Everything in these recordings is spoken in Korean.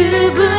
하신 그분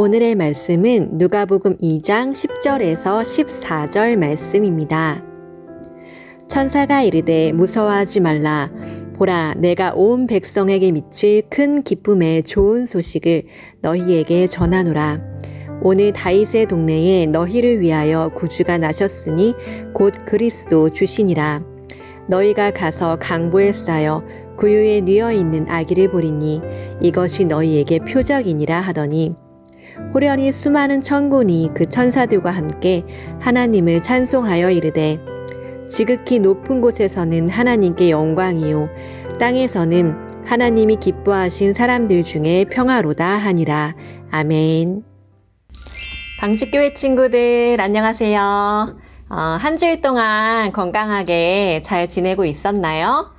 오늘의 말씀은 누가복음 2장 10절에서 14절 말씀입니다. 천사가 이르되 무서워하지 말라. 보라 내가 온 백성에게 미칠 큰 기쁨의 좋은 소식을 너희에게 전하노라. 오늘 다윗의 동네에 너희를 위하여 구주가 나셨으니 곧 그리스도 주시니라. 너희가 가서 강보에 쌓여 구유에 뉘어 있는 아기를 보리니 이것이 너희에게 표적이니라 하더니 호련히 수많은 천군이 그 천사들과 함께 하나님을 찬송하여 이르되 지극히 높은 곳에서는 하나님께 영광이요 땅에서는 하나님이 기뻐하신 사람들 중에 평화로다 하니라 아멘. 방직교회 친구들 안녕하세요. 어, 한 주일 동안 건강하게 잘 지내고 있었나요?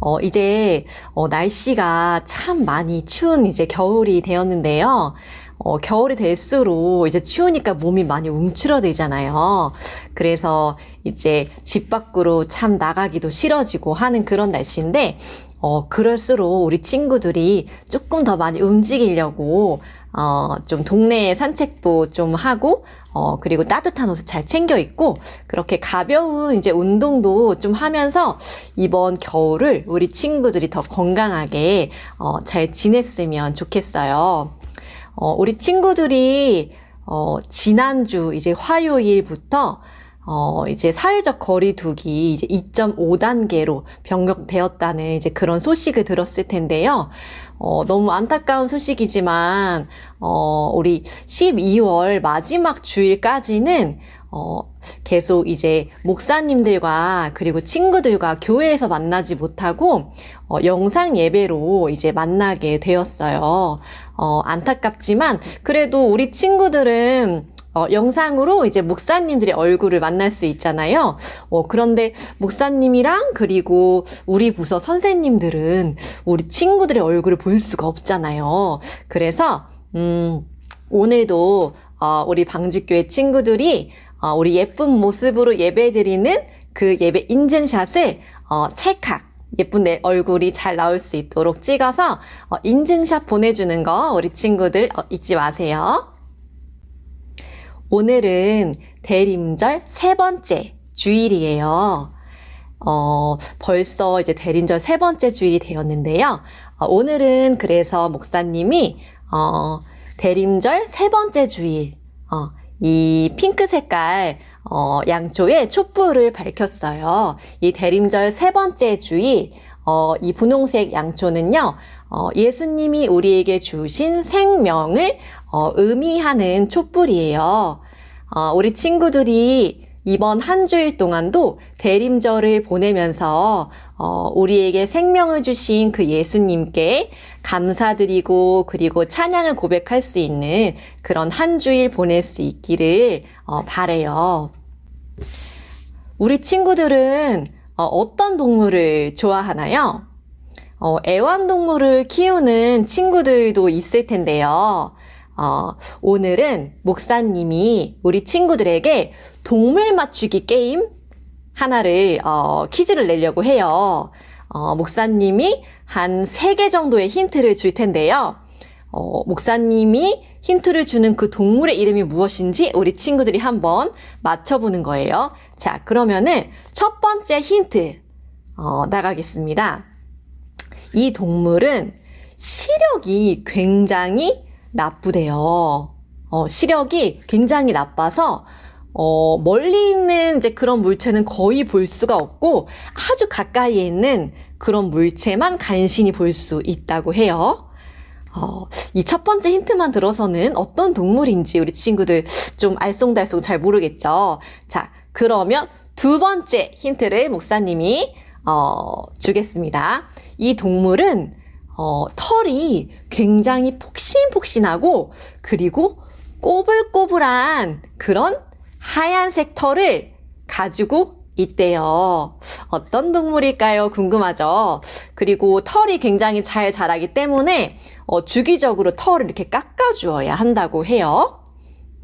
어, 이제 어, 날씨가 참 많이 추운 이제 겨울이 되었는데요. 어, 겨울이 될수록 이제 추우니까 몸이 많이 움츠러들잖아요. 그래서 이제 집 밖으로 참 나가기도 싫어지고 하는 그런 날씨인데, 어, 그럴수록 우리 친구들이 조금 더 많이 움직이려고, 어, 좀 동네 산책도 좀 하고, 어, 그리고 따뜻한 옷을 잘 챙겨 입고, 그렇게 가벼운 이제 운동도 좀 하면서 이번 겨울을 우리 친구들이 더 건강하게, 어, 잘 지냈으면 좋겠어요. 어, 우리 친구들이, 어, 지난주 이제 화요일부터 어, 이제 사회적 거리두기 이제 2.5단계로 변경되었다는 이제 그런 소식을 들었을 텐데요. 어, 너무 안타까운 소식이지만, 어, 우리 12월 마지막 주일까지는, 어, 계속 이제 목사님들과 그리고 친구들과 교회에서 만나지 못하고, 어, 영상 예배로 이제 만나게 되었어요. 어, 안타깝지만, 그래도 우리 친구들은 어, 영상으로 이제 목사님들의 얼굴을 만날 수 있잖아요. 어, 그런데 목사님이랑 그리고 우리 부서 선생님들은 우리 친구들의 얼굴을 볼 수가 없잖아요. 그래서, 음, 오늘도, 어, 우리 방주교회 친구들이, 어, 우리 예쁜 모습으로 예배 드리는 그 예배 인증샷을, 어, 찰칵, 예쁜 내 얼굴이 잘 나올 수 있도록 찍어서, 어, 인증샷 보내주는 거 우리 친구들 어, 잊지 마세요. 오늘은 대림절 세 번째 주일이에요. 어, 벌써 이제 대림절 세 번째 주일이 되었는데요. 어, 오늘은 그래서 목사님이, 어, 대림절 세 번째 주일, 어, 이 핑크 색깔, 어, 양초에 촛불을 밝혔어요. 이 대림절 세 번째 주일, 어, 이 분홍색 양초는요, 어, 예수님이 우리에게 주신 생명을 어, 의미하는 촛불이에요. 어, 우리 친구들이 이번 한 주일 동안도 대림절을 보내면서 어, 우리에게 생명을 주신 그 예수님께 감사드리고 그리고 찬양을 고백할 수 있는 그런 한 주일 보낼 수 있기를 어, 바래요. 우리 친구들은 어, 어떤 동물을 좋아하나요? 어, 애완동물을 키우는 친구들도 있을 텐데요. 어, 오늘은 목사님이 우리 친구들에게 동물 맞추기 게임 하나를, 어, 퀴즈를 내려고 해요. 어, 목사님이 한 세 개 정도의 힌트를 줄 텐데요. 어, 목사님이 힌트를 주는 그 동물의 이름이 무엇인지 우리 친구들이 한번 맞춰보는 거예요. 자, 그러면은 첫 번째 힌트, 어, 나가겠습니다. 이 동물은 시력이 굉장히 나쁘대요. 어, 시력이 굉장히 나빠서 어, 멀리 있는 이제 그런 물체는 거의 볼 수가 없고 아주 가까이에 있는 그런 물체만 간신히 볼 수 있다고 해요. 어, 이 첫 번째 힌트만 들어서는 어떤 동물인지 우리 친구들 좀 알쏭달쏭 잘 모르겠죠. 자, 그러면 두 번째 힌트를 목사님이 어, 주겠습니다. 이 동물은 어, 털이 굉장히 폭신폭신하고 그리고 꼬불꼬불한 그런 하얀색 털을 가지고 있대요. 어떤 동물일까요? 궁금하죠? 그리고 털이 굉장히 잘 자라기 때문에 어, 주기적으로 털을 이렇게 깎아주어야 한다고 해요.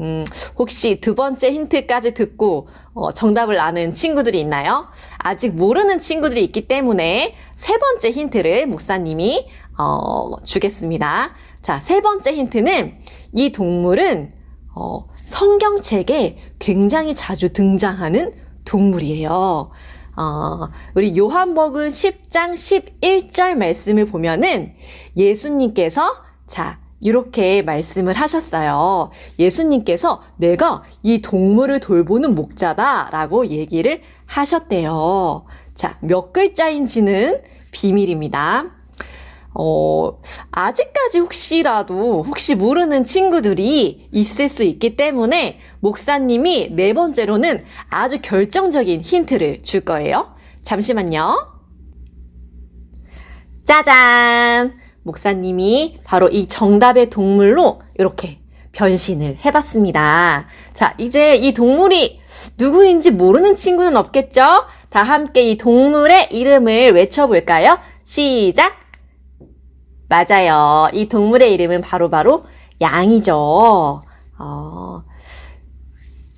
음, 혹시 두 번째 힌트까지 듣고 어, 정답을 아는 친구들이 있나요? 아직 모르는 친구들이 있기 때문에 세 번째 힌트를 목사님이 어, 주겠습니다. 자, 세 번째 힌트는 이 동물은 어, 성경책에 굉장히 자주 등장하는 동물이에요. 어, 우리 요한복음 10장 11절 말씀을 보면은 예수님께서 자, 이렇게 말씀을 하셨어요. 예수님께서 내가 이 동물을 돌보는 목자다 라고 얘기를 하셨대요. 자, 몇 글자인지는 비밀입니다. 어, 아직까지 혹시라도 혹시 모르는 친구들이 있을 수 있기 때문에 목사님이 네 번째로는 아주 결정적인 힌트를 줄 거예요. 잠시만요. 짜잔! 목사님이 바로 이 정답의 동물로 이렇게 변신을 해봤습니다. 자, 이제 이 동물이 누구인지 모르는 친구는 없겠죠? 다 함께 이 동물의 이름을 외쳐볼까요? 시작! 맞아요. 이 동물의 이름은 바로 바로 양이죠. 어,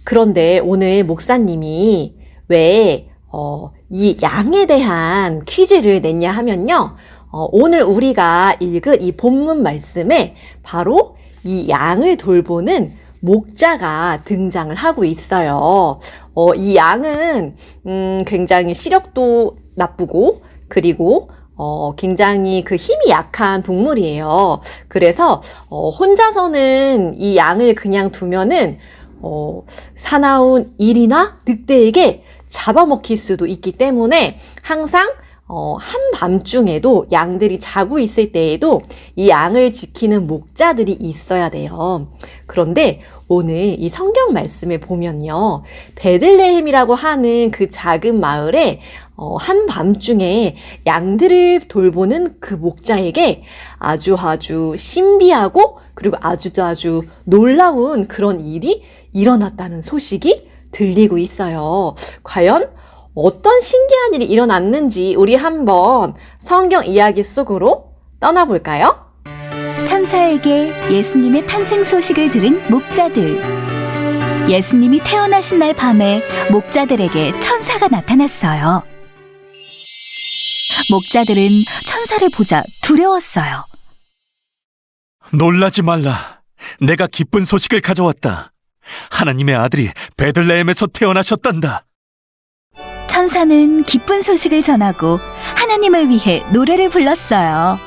그런데 오늘 목사님이 왜, 어, 이 양에 대한 퀴즈를 냈냐 하면요. 어, 오늘 우리가 읽은 이 본문 말씀에 바로 이 양을 돌보는 목자가 등장을 하고 있어요. 어, 이 양은, 음, 굉장히 시력도 나쁘고, 그리고 어, 굉장히 그 힘이 약한 동물이에요. 그래서, 어, 혼자서는 이 양을 그냥 두면은, 어, 사나운 일이나 늑대에게 잡아먹힐 수도 있기 때문에 항상 어, 한밤중에도 양들이 자고 있을 때에도 이 양을 지키는 목자들이 있어야 돼요. 그런데 오늘 이 성경 말씀에 보면요. 베들레헴이라고 하는 그 작은 마을에 어, 한밤중에 양들을 돌보는 그 목자에게 아주 아주 신비하고 그리고 아주 아주 놀라운 그런 일이 일어났다는 소식이 들리고 있어요. 과연 어떤 신기한 일이 일어났는지 우리 한번 성경 이야기 속으로 떠나볼까요? 천사에게 예수님의 탄생 소식을 들은 목자들. 예수님이 태어나신 날 밤에 목자들에게 천사가 나타났어요. 목자들은 천사를 보자 두려웠어요. 놀라지 말라. 내가 기쁜 소식을 가져왔다. 하나님의 아들이 베들레헴에서 태어나셨단다. 천사는 기쁜 소식을 전하고 하나님을 위해 노래를 불렀어요.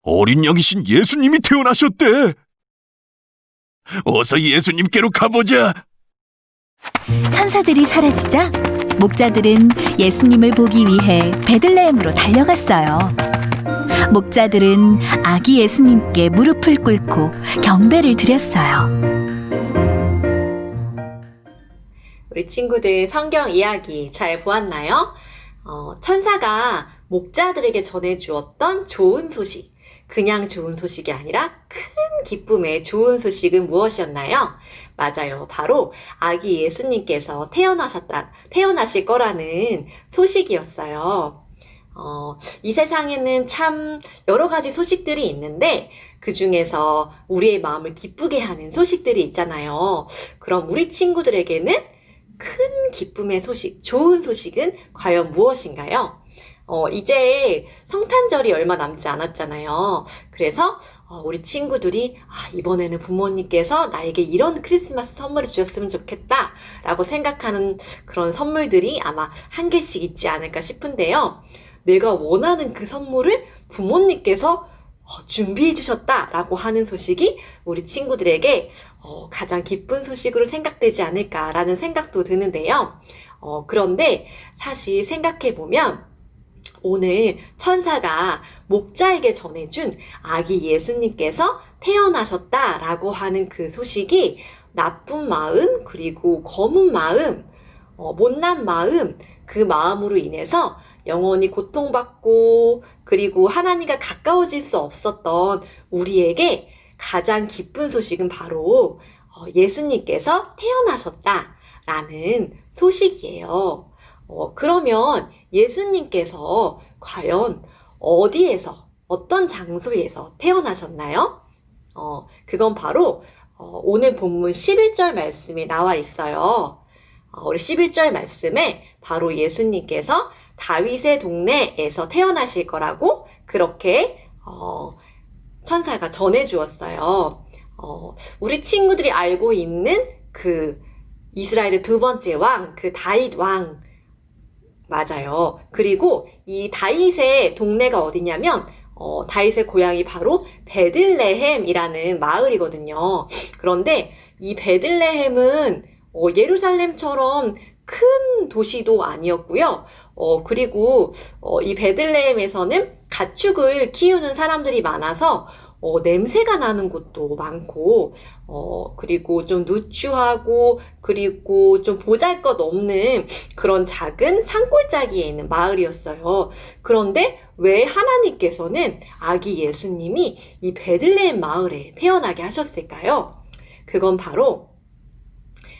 어린 양이신 예수님이 태어나셨대. 어서 예수님께로 가보자. 천사들이 사라지자 목자들은 예수님을 보기 위해 베들레헴으로 달려갔어요. 목자들은 아기 예수님께 무릎을 꿇고 경배를 드렸어요. 우리 친구들 성경 이야기 잘 보았나요? 어, 천사가 목자들에게 전해주었던 좋은 소식. 그냥 좋은 소식이 아니라 큰 기쁨의 좋은 소식은 무엇이었나요? 맞아요. 바로 아기 예수님께서 태어나셨다, 태어나실 거라는 소식이었어요. 어, 이 세상에는 참 여러 가지 소식들이 있는데 그 중에서 우리의 마음을 기쁘게 하는 소식들이 있잖아요. 그럼 우리 친구들에게는 큰 기쁨의 소식, 좋은 소식은 과연 무엇인가요? 어, 이제 성탄절이 얼마 남지 않았잖아요. 그래서 어, 우리 친구들이 아, 이번에는 부모님께서 나에게 이런 크리스마스 선물을 주셨으면 좋겠다 라고 생각하는 그런 선물들이 아마 한 개씩 있지 않을까 싶은데요. 내가 원하는 그 선물을 부모님께서 어, 준비해 주셨다라고 하는 소식이 우리 친구들에게 어, 가장 기쁜 소식으로 생각되지 않을까라는 생각도 드는데요. 어, 그런데 사실 생각해 보면 오늘 천사가 목자에게 전해준 아기 예수님께서 태어나셨다라고 하는 그 소식이 나쁜 마음, 그리고 검은 마음, 어, 못난 마음, 그 마음으로 인해서 영원히 고통받고, 그리고 하나님과 가까워질 수 없었던 우리에게 가장 기쁜 소식은 바로 어, 예수님께서 태어나셨다라는 소식이에요. 어, 그러면 예수님께서 과연 어디에서, 어떤 장소에서 태어나셨나요? 어, 그건 바로 어, 오늘 본문 11절 말씀에 나와 있어요. 어, 우리 11절 말씀에 바로 예수님께서 다윗의 동네에서 태어나실 거라고 그렇게 어, 천사가 전해 주었어요. 어, 우리 친구들이 알고 있는 그 이스라엘의 두 번째 왕, 그 다윗 왕 맞아요. 그리고 이 다윗의 동네가 어디냐면 어, 다윗의 고향이 바로 베들레헴이라는 마을이거든요. 그런데 이 베들레헴은 어, 예루살렘처럼 큰 도시도 아니었고요. 어, 그리고 어, 이 베들레헴에서는 가축을 키우는 사람들이 많아서 어, 냄새가 나는 곳도 많고, 어, 그리고 좀 누추하고, 그리고 좀 보잘 것 없는 그런 작은 산골짜기에 있는 마을이었어요. 그런데 왜 하나님께서는 아기 예수님이 이 베들레헴 마을에 태어나게 하셨을까요? 그건 바로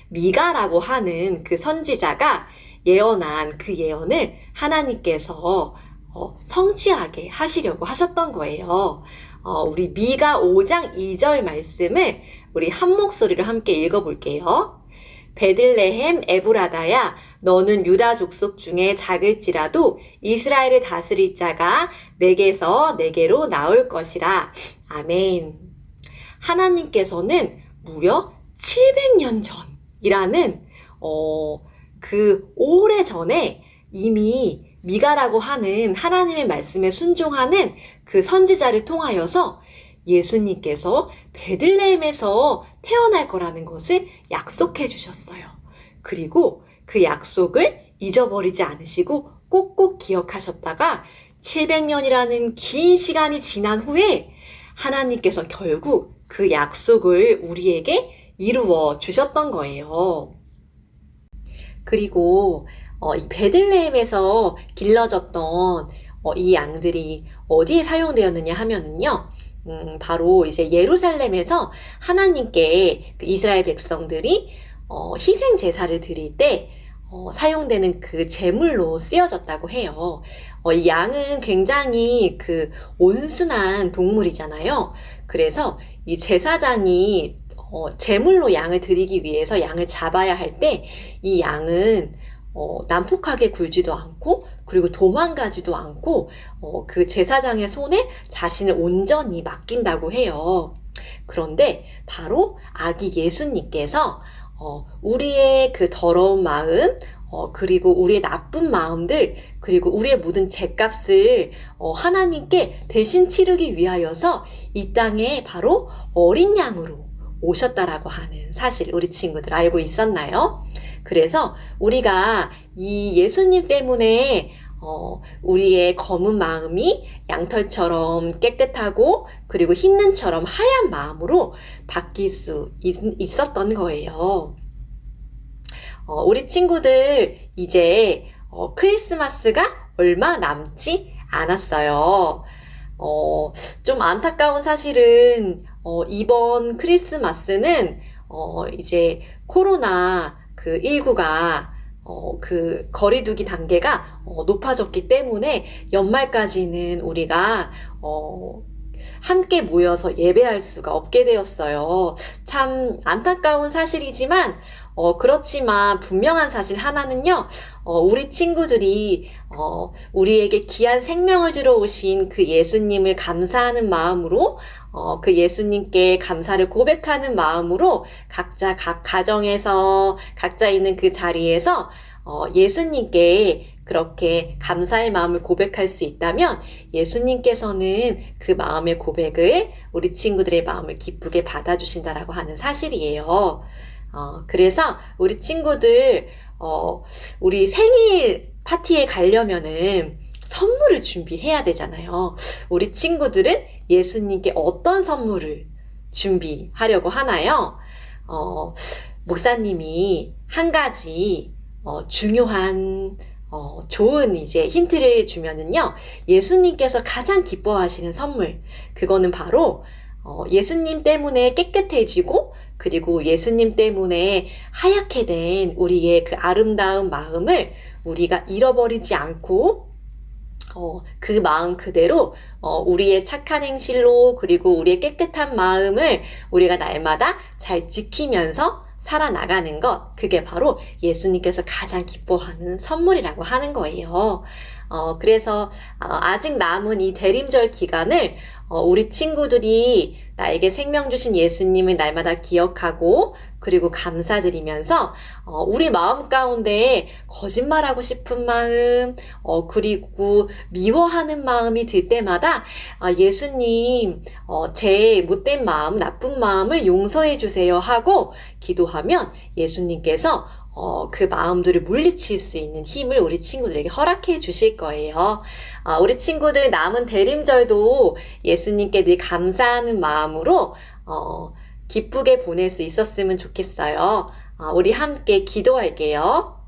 미가라고 하는 그 선지자가 예언한 그 예언을 하나님께서 어, 성취하게 하시려고 하셨던 거예요. 어, 우리 미가 5장 2절 말씀을 우리 한 목소리로 함께 읽어볼게요. 베들레헴 에브라다야 너는 유다 족속 중에 작을지라도 이스라엘을 다스릴 자가 내게서 내게로 나올 것이라. 아멘. 하나님께서는 무려 700년 전 이라는 어, 그 오래 전에 이미 미가라고 하는 하나님의 말씀에 순종하는 그 선지자를 통하여서 예수님께서 베들레헴에서 태어날 거라는 것을 약속해 주셨어요. 그리고 그 약속을 잊어버리지 않으시고 꼭꼭 기억하셨다가 700년이라는 긴 시간이 지난 후에 하나님께서 결국 그 약속을 우리에게 이루어 주셨던 거예요. 그리고 어, 이 베들레헴에서 길러졌던 어, 이 양들이 어디에 사용되었느냐 하면은요. 음, 바로 이제 예루살렘에서 하나님께 그 이스라엘 백성들이 어, 희생 제사를 드릴 때 어, 사용되는 그 제물로 쓰여졌다고 해요. 어, 이 양은 굉장히 그 온순한 동물이잖아요. 그래서 이 제사장이 어, 제물로 양을 드리기 위해서 양을 잡아야 할 때 이 양은 어, 난폭하게 굴지도 않고 그리고 도망가지도 않고 어, 그 제사장의 손에 자신을 온전히 맡긴다고 해요. 그런데 바로 아기 예수님께서 어, 우리의 그 더러운 마음, 어, 그리고 우리의 나쁜 마음들, 그리고 우리의 모든 죄값을 어, 하나님께 대신 치르기 위하여서 이 땅에 바로 어린 양으로 오셨다라고 하는 사실 우리 친구들 알고 있었나요? 그래서 우리가 이 예수님 때문에 어, 우리의 검은 마음이 양털처럼 깨끗하고 그리고 흰 눈처럼 하얀 마음으로 바뀔 수 있, 있었던 거예요. 어, 우리 친구들 이제 어, 크리스마스가 얼마 남지 않았어요. 어, 좀 안타까운 사실은 어, 이번 크리스마스는 어, 이제 코로나 그 19가 어, 그 거리두기 단계가 어, 높아졌기 때문에 연말까지는 우리가 어, 함께 모여서 예배할 수가 없게 되었어요. 참 안타까운 사실이지만 어, 그렇지만 분명한 사실 하나는요, 어, 우리 친구들이, 어, 우리에게 귀한 생명을 주러 오신 그 예수님을 감사하는 마음으로, 어, 그 예수님께 감사를 고백하는 마음으로 각자 각 가정에서, 각자 있는 그 자리에서, 어, 예수님께 그렇게 감사의 마음을 고백할 수 있다면 예수님께서는 그 마음의 고백을 우리 친구들의 마음을 기쁘게 받아주신다라고 하는 사실이에요. 어, 그래서 우리 친구들, 어, 우리 생일 파티에 가려면은 선물을 준비해야 되잖아요. 우리 친구들은 예수님께 어떤 선물을 준비하려고 하나요? 어, 목사님이 한 가지, 어, 중요한, 어, 좋은 이제 힌트를 주면은요, 예수님께서 가장 기뻐하시는 선물, 그거는 바로, 어, 예수님 때문에 깨끗해지고 그리고 예수님 때문에 하얗게 된 우리의 그 아름다운 마음을 우리가 잃어버리지 않고 어, 그 마음 그대로 어, 우리의 착한 행실로 그리고 우리의 깨끗한 마음을 우리가 날마다 잘 지키면서 살아나가는 것 그게 바로 예수님께서 가장 기뻐하는 선물이라고 하는 거예요. 어, 그래서 어, 아직 남은 이 대림절 기간을 어, 우리 친구들이 나에게 생명 주신 예수님을 날마다 기억하고 그리고 감사드리면서 어, 우리 마음 가운데 거짓말하고 싶은 마음 어, 그리고 미워하는 마음이 들 때마다 아, 예수님 어, 제 못된 마음 나쁜 마음을 용서해 주세요 하고 기도하면 예수님께서 어, 그 마음들을 물리칠 수 있는 힘을 우리 친구들에게 허락해 주실 거예요. 아, 우리 친구들 남은 대림절도 예수님께 늘 감사하는 마음으로 어, 기쁘게 보낼 수 있었으면 좋겠어요. 아, 우리 함께 기도할게요.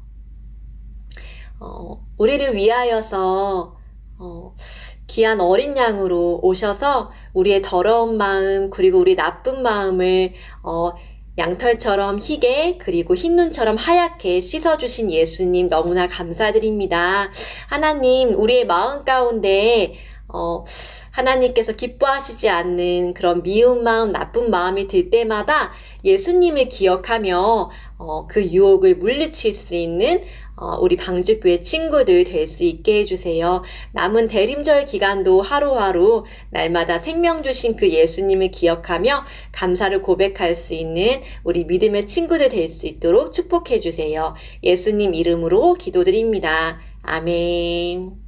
어, 우리를 위하여서 어, 귀한 어린 양으로 오셔서 우리의 더러운 마음 그리고 우리 나쁜 마음을 어, 양털처럼 희게 그리고 흰 눈처럼 하얗게 씻어주신 예수님 너무나 감사드립니다. 하나님 우리의 마음 가운데 어, 하나님께서 기뻐하시지 않는 그런 미운 마음, 나쁜 마음이 들 때마다 예수님을 기억하며 어, 그 유혹을 물리칠 수 있는 어, 우리 방주교회 친구들 될 수 있게 해주세요. 남은 대림절 기간도 하루하루 날마다 생명 주신 그 예수님을 기억하며 감사를 고백할 수 있는 우리 믿음의 친구들 될 수 있도록 축복해 주세요. 예수님 이름으로 기도드립니다. 아멘.